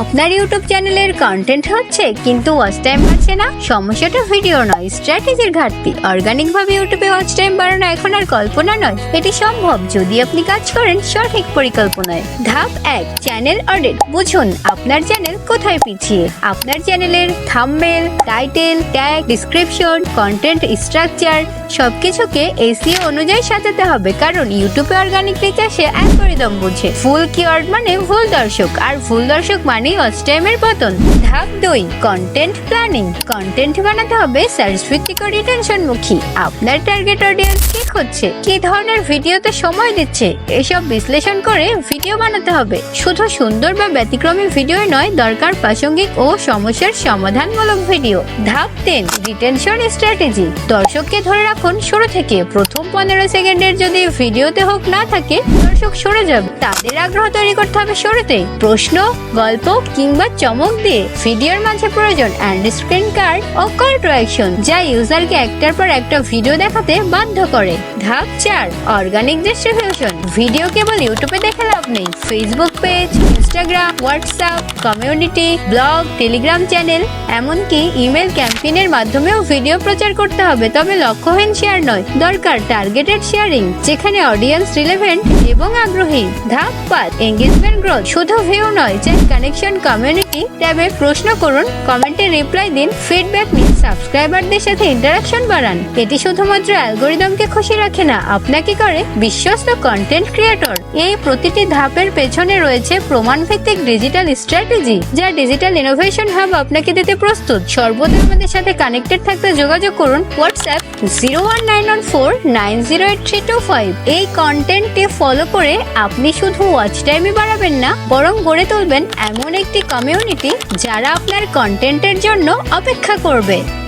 আপনার ইউটিউব চ্যানেলের কন্টেন্ট হচ্ছে, কিন্তু ওয়াচ টাইম হচ্ছে না। সমস্যাটা ভিডিও নয় স্ট্র্যাটেজির ঘাটতি। অর্গানিক ভাবে ইউটিউবে ওয়াচ টাইম বাড়ানো এখন আর কল্পনা নয়। এটি সম্ভব যদি আপনি কাজ করেন সঠিক পরিকল্পনায়। ধাপ এক চ্যানেল অডিট বুঝুন, আপনার চ্যানেল কোথায় পিছিয়ে? আপনার চ্যানেলের thumbnail title tag description content structure সবকিছুকে এসিও অনুযায়ী সাজাতে হবে, কারণ ইউটিউবে অর্গানিক আসে অ্যালগোরিদম বুঝে। ফুল কিওয়ার্ড মানে ভুল দর্শক, আর ভুল দর্শক মানেই ওয়াচ টাইমের পতন ধাপ দুই কন্টেন্ট প্ল্যানিং কন্টেন্ট বানাতে হবে সার্চ ভিত্তিক ও রিটেনশন মুখী। আপনার টার্গেট অডিয়েন্স কি খুঁজছে? কি ধরনের ভিডিওতে সময় দিচ্ছে? এসব বিশ্লেষণ করে ভিডিও বানাতে হবে। শুধু সুন্দর বা ব্যতিক্রমী ভিডিও নয়, দরকার প্রাসঙ্গিক ও সমস্যার সমাধানমূলক ভিডিও ধাপ তিন রিটেনশন স্ট্র্যাটেজি দর্শককে ধরে রাখুন শুরু থেকে। পনেরো সেকেন্ডের যদি ভিডিওতে হোক না থাকে, দর্শক সরে যাবে। তাদের আগ্রহ তৈরি করতে হবে শুরুতে। প্রশ্ন, গল্প কিংবা চমক দিয়ে ভিডিওর মাঝে প্রয়োজন অ্যান্ড স্ক্রিন কার্ড ও কল টু অ্যাকশন যা ইউজারকে একটার পর একটা ভিডিও দেখাতে বাধ্য করে। ধাপ চার অর্গানিক ডিস্ট্রিবিউশন ভিডিও কেবল ইউটিউবে দেখে লাভ নেই। Facebook page Instagram WhatsApp community blog Telegram channel এমনকি ইমেল ক্যাম্পেইনের মাধ্যমেও ভিডিও প্রচার করতে হবে। তবে লক্ষ্যহীন শেয়ার নয়, দরকার টার্গেটেড শেয়ারিং যেখানে অডিয়েন্স রিলেভেন্ট এবং আগ্রহী। ধাপ পাত এঙ্গেজমেন্ট গ্রোথ শুধু ভিউ নয় যে কানেকশন কমিউনিটি ট্যাবে প্রশ্ন করুন, কমেন্টে রিপ্লাই দিন ফিডব্যাক নিন সাবস্ক্রাইবারদের সাথে ইন্টারাকশন বাড়ান। এটি শুধুমাত্র অ্যালগোরিদমকে খুশি রাখে না, আপনাকে করে বিশ্বস্ত কন্টেন্ট ক্রিয়েটর এই প্রতিটি ধাপের পেছনে রয়েছে প্রমাণ ভিত্তিক ডিজিটাল স্ট্র্যাটেজি যা ডিজিটাল ইনোভেশন হাব আপনাকে দিতে প্রস্তুত। সর্বদা আমাদের সাথে কানেক্টেড থাকতে যোগাযোগ করুন WhatsApp zero one nine one four nine zero eight three two five এই কন্টেন্টটি ফলো করে আপনি শুধু ওয়াচ টাইমই বাড়াবেন না, বরং গড়ে তুলবেন এমন একটি কমিউনিটি যারা আপনার কন্টেন্টের জন্য অপেক্ষা করবে।